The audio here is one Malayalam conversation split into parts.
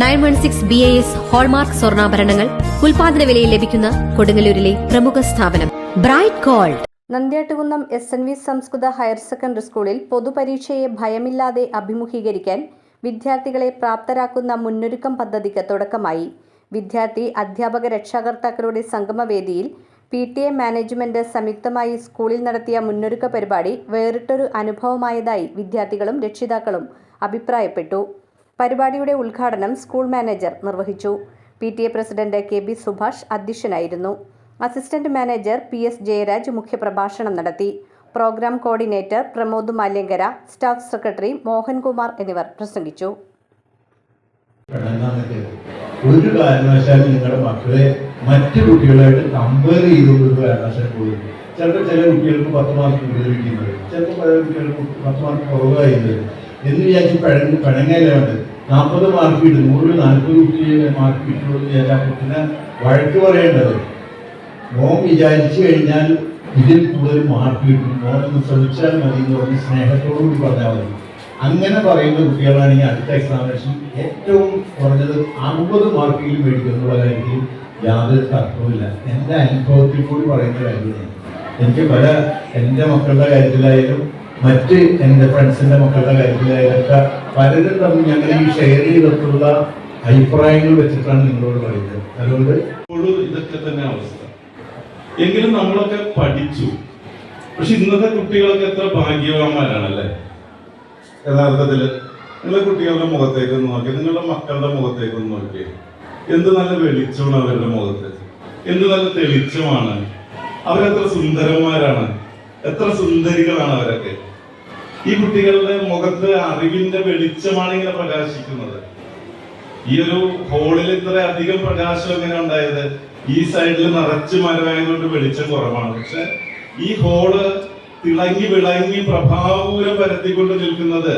Nine one six B A S hallmark സ്വർണാഭരണങ്ങൾ ഉൽപാദന വിലയിൽ ലഭിക്കുന്ന കൊടുങ്ങല്ലൂരിലെ പ്രമുഖ സ്ഥാപനം. Bright gold. Nandyattukunnam S N V സംസ്കൃത ഹയർ സെക്കൻഡറി സ്കൂളിൽ പൊതുപരീക്ഷയെ ഭയമില്ലാതെ അഭിമുഖീകരിക്കാൻ വിദ്യാർത്ഥികളെ പ്രാപ്തരാക്കുന്ന മുന്നൊരുക്കം പദ്ധതിക്ക് തുടക്കമായി. വിദ്യാർത്ഥി അധ്യാപക രക്ഷാകർത്താക്കളുടെ സംഗമവേദിയിൽ പി ടി എ മാനേജ്മെന്റ് സംയുക്തമായി സ്കൂളിൽ നടത്തിയ മുന്നൊരുക്ക പരിപാടി വേറിട്ടൊരു അനുഭവമായതായി വിദ്യാർത്ഥികളും രക്ഷിതാക്കളും അഭിപ്രായപ്പെട്ടു. പരിപാടിയുടെ ഉദ്ഘാടനം സ്കൂൾ മാനേജർ നിർവഹിച്ചു. P T A president K B Subhash അധ്യക്ഷനായിരുന്നു. Assistant manager P S Jayaraj മുഖ്യപ്രഭാഷണം നടത്തി. Program coordinator Pramod Malyankara staff secretary Mohankumar എന്നിവർ പ്രസംഗിച്ചു. ഒരു കാരണവശാലും നിങ്ങളുടെ മക്കളെ മറ്റു കുട്ടികളായിട്ട് കമ്പയർ ചെയ്തുകൊണ്ട് കാരണവശാലും പോലും ചിലപ്പോൾ ചില കുട്ടികൾക്ക് പത്ത് മാർക്ക് കൂടുതൽ ചിലപ്പോൾ പല കുട്ടികൾക്ക് പത്ത് മാർക്ക് കുറവായിരുന്നത് എന്ന് വിചാരിച്ച് പഴങ്ങ പിണങ്ങയില്ല വേണ്ടത്? നാൽപ്പത് മാർക്ക് കിട്ടും നൂറിൽ നാൽപ്പത് കുട്ടിയെ മാർക്ക് കിട്ടുള്ളൂ എന്ന് വിചാരിച്ചാൽ കുട്ടിനെ വഴക്ക് പറയേണ്ടത്? മോൻ വിചാരിച്ചു കഴിഞ്ഞാൽ ഇതിൽ കൂടുതൽ മാർക്ക് കിട്ടും. മോനൊന്ന് ശ്രമിച്ചാൽ മതി എന്ന് പറഞ്ഞ് സ്നേഹത്തോടു കൂടി പറഞ്ഞാൽ മതി. അങ്ങനെ പറയുന്ന കുട്ടികളാണെങ്കിൽ അടുത്ത എക്സാമിനേഷൻ ഏറ്റവും കുറഞ്ഞത് അമ്പത് മാർക്കെങ്കിലും മേടിക്കും എന്നുള്ള കാര്യത്തിൽ യാതൊരു തർക്കവുമില്ല എന്റെ അനുഭവത്തിൽ കൂടി പറയുന്ന കാര്യമാണ് എനിക്ക് പല എന്റെ മക്കളുടെ കാര്യത്തിലായാലും മറ്റ് എന്റെ ഫ്രണ്ട്സിന്റെ മക്കളുടെ കാര്യത്തിലായാലൊക്കെ പലരും തമ്മിൽ ഞങ്ങൾ ഈ ഷെയർ ചെയ്തിട്ടുള്ള അഭിപ്രായങ്ങൾ വെച്ചിട്ടാണ് നിങ്ങളോട് പറയുന്നത്. അതുകൊണ്ട് ഇതൊക്കെ തന്നെ അവസ്ഥ. എങ്കിലും നമ്മളൊക്കെ പഠിച്ചു. പക്ഷെ ഇന്നത്തെ കുട്ടികളൊക്കെ എത്ര ഭാഗ്യവാന്മാരാണല്ലേ? യഥാർത്ഥത്തിൽ നിങ്ങളുടെ കുട്ടികളുടെ മുഖത്തേക്ക് നോക്കി നിങ്ങളുടെ മക്കളുടെ മുഖത്തേക്ക് നോക്കി. എന്ത് നല്ല വെളിച്ചമാണ് അവരുടെ മുഖത്ത്? എന്ത് നല്ല തെളിച്ചമാണ്? അവരെത്ര സുന്ദരന്മാരാണ്? എത്ര സുന്ദരികളാണ് അവരൊക്കെ? ഈ കുട്ടികളുടെ മുഖത്ത് അറിവിന്റെ വെളിച്ചമാണ് ഇങ്ങനെ പ്രകാശിക്കുന്നത്. ഈ ഒരു ഹോളിൽ ഇത്ര അധികം പ്രകാശം എങ്ങനെ ഉണ്ടായത് ഈ സൈഡിൽ നിറച്ച് മരമായതുകൊണ്ട് വെളിച്ചം കുറവാണ്. പക്ഷെ ഈ ഹോൾ തിളങ്ങി വിളങ്ങി പ്രഭാപൂരം പരത്തിക്കൊണ്ട് നിൽക്കുന്നത്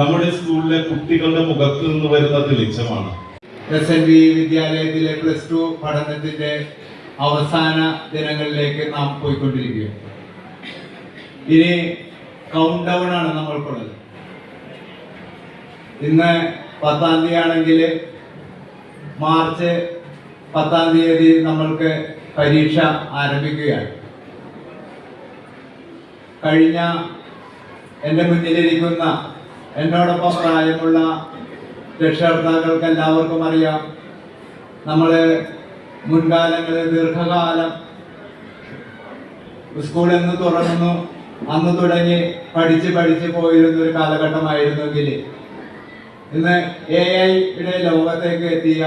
നമ്മുടെ സ്കൂളിലെ കുട്ടികളുടെ മുഖത്ത് നിന്ന് വരുന്ന തെളിച്ചമാണ്. എസ് എൻ വി വിദ്യാലയത്തിലെ പ്ലസ് ടു പഠനത്തിന്റെ അവസാന ദിനങ്ങളിലേക്ക് നാം പോയിക്കൊണ്ടിരിക്കുകയാണ്. ഇനി കൗണ്ട് ഡൗൺ ആണ് നമ്മൾക്കുള്ളത്. ഇന്ന് പത്താം തീയതി ആണെങ്കിൽ മാർച്ച് പത്താം തീയതി നമ്മൾക്ക് പരീക്ഷ ആരംഭിക്കുകയാണ്. കഴിഞ്ഞ എന്റെ മുന്നിലിരിക്കുന്ന എന്നോടൊപ്പം പ്രായമുള്ള രക്ഷകർത്താക്കൾക്ക് എല്ലാവർക്കും അറിയാം. നമ്മൾ മുൻകാലങ്ങളിൽ ദീർഘകാലം സ്കൂളിൽ നിന്ന് തുറന്നു. അന്ന് തുടങ്ങി പഠിച്ച് പഠിച്ച് പോയിരുന്ന ഒരു കാലഘട്ടമായിരുന്നെങ്കിൽ ഇന്ന് എ ഐയുടെ ലോകത്തേക്ക് എത്തിയ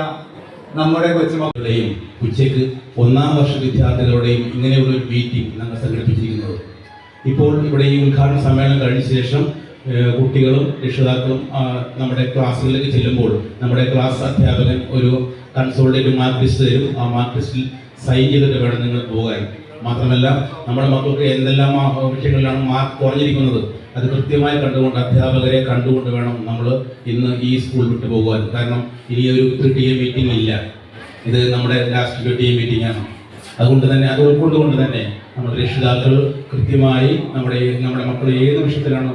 നമ്മുടെ കൊച്ചുമക്കളുടെയും ഉച്ചയ്ക്ക് ഒന്നാം വർഷ വിദ്യാർത്ഥികളുടെയും ഇങ്ങനെയുള്ള ഒരു മീറ്റിംഗ് ഞങ്ങൾ സംഘടിപ്പിച്ചിരിക്കുന്നത്. ഇപ്പോൾ ഇവിടെ ഈ ഉദ്ഘാടന സമ്മേളനം കഴിഞ്ഞ ശേഷം കുട്ടികളും രക്ഷിതാക്കളും നമ്മുടെ ക്ലാസ്സുകളിലേക്ക് ചെല്ലുമ്പോൾ നമ്മുടെ ക്ലാസ് അധ്യാപകൻ ഒരു കൺസോൾട്ടേറ്റ് മാർക്ക് ലിസ്റ്റ് തരും. ആ മാർക്ക് ലിസ്റ്റിൽ സൈൻ ചെയ്തിട്ട് വേണം നിങ്ങൾ പോകാൻ. മാത്രമല്ല നമ്മുടെ മക്കൾക്ക് എന്തെല്ലാം വിഷയങ്ങളിലാണ് മാർക്ക് കുറഞ്ഞിരിക്കുന്നത് അത് കൃത്യമായി കണ്ടുകൊണ്ട് അധ്യാപകരെ കണ്ടുകൊണ്ട് വേണം നമ്മൾ ഇന്ന് ഈ സ്കൂൾ വിട്ടു പോകുവാൻ. കാരണം ഇനി ഒരു ടി മീറ്റിംഗ് ഇല്ല. ഇത് നമ്മുടെ ലാസ്റ്റ് ടി മീറ്റിംഗ് ആണ്. അതുകൊണ്ട് തന്നെ അത് ഉൾക്കൊണ്ടുകൊണ്ട് തന്നെ നമ്മുടെ രക്ഷിതാക്കൾ കൃത്യമായി നമ്മുടെ നമ്മുടെ മക്കൾ ഏത് വിഷയത്തിലാണ്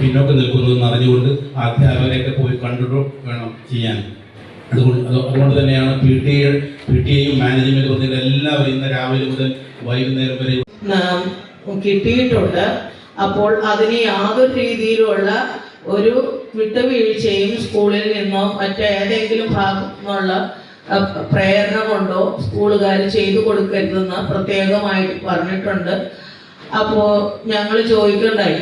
പിന്നോക്കം നിൽക്കുന്നതെന്ന് അറിഞ്ഞുകൊണ്ട് അധ്യാപകരെയൊക്കെ പോയി കണ്ടിട്ട് വേണം ചെയ്യാൻ. അതുകൊണ്ട് അത് അതുകൊണ്ട് തന്നെയാണ് P T A P T എയും മാനേജ്മെന്റ് പറഞ്ഞ എല്ലാവരും ഇന്ന് രാവിലെ മുതൽ വൈകുന്നേരം വരെ കിട്ടിയിട്ടുണ്ട്. അപ്പോൾ അതിന് യാതൊരു രീതിയിലുള്ള ഒരു വിട്ടുവീഴ്ചയും സ്കൂളിൽ നിന്നോ മറ്റേതെങ്കിലും ഭാഗത്തു നിന്നുള്ള പ്രേരണ കൊണ്ടോ സ്കൂളുകാർ ചെയ്തു കൊടുക്കരുതെന്ന് പ്രത്യേകമായിട്ട് പറഞ്ഞിട്ടുണ്ട്. അപ്പോൾ ഞങ്ങൾ ചോദിക്കണ്ടായി.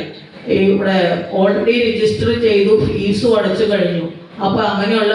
ഇവിടെ ഓൾറെഡി രജിസ്റ്റർ ചെയ്തു ഫീസും അടച്ചു കഴിഞ്ഞു. അപ്പോൾ അങ്ങനെയുള്ള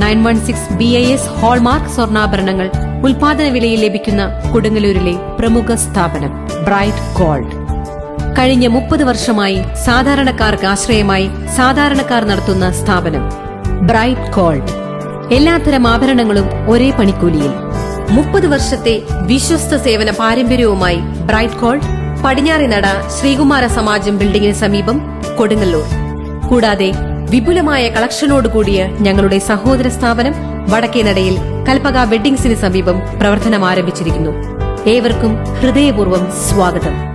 Nine one six B I S hallmark സ്വർണാഭരണങ്ങൾ ഉൽപാദന വിലയിൽ ലഭിക്കുന്ന കൊടുങ്ങല്ലൂരിലെ പ്രമുഖ സ്ഥാപനം ബ്രൈറ്റ് ഗോൾഡ്. കഴിഞ്ഞ മുപ്പത് വർഷമായി സാധാരണക്കാർക്ക് ആശ്രയമായി സാധാരണക്കാർ നടത്തുന്ന സ്ഥാപനം ബ്രൈറ്റ് ഗോൾഡ്. എല്ലാത്തരം ആഭരണങ്ങളും ഒരേ പണിക്കൂലിയിൽ. മുപ്പത് വർഷത്തെ വിശ്വസ്ത സേവന പാരമ്പര്യവുമായി ബ്രൈറ്റ് ഗോൾഡ് പടിഞ്ഞാറിനട ശ്രീകുമാര സമാജം ബിൽഡിംഗിന് സമീപം കൊടുങ്ങല്ലൂർ. കൂടാതെ വിപുലമായ കളക്ഷനോട് കൂടിയ ഞങ്ങളുടെ സഹോദര സ്ഥാപനം വടക്കേനടയിൽ കൽപ്പക വെഡ്ഡിംഗ്സിന് സമീപം പ്രവർത്തനം ആരംഭിച്ചിരിക്കുന്നു ഏവർക്കും ഹൃദയപൂർവം സ്വാഗതം.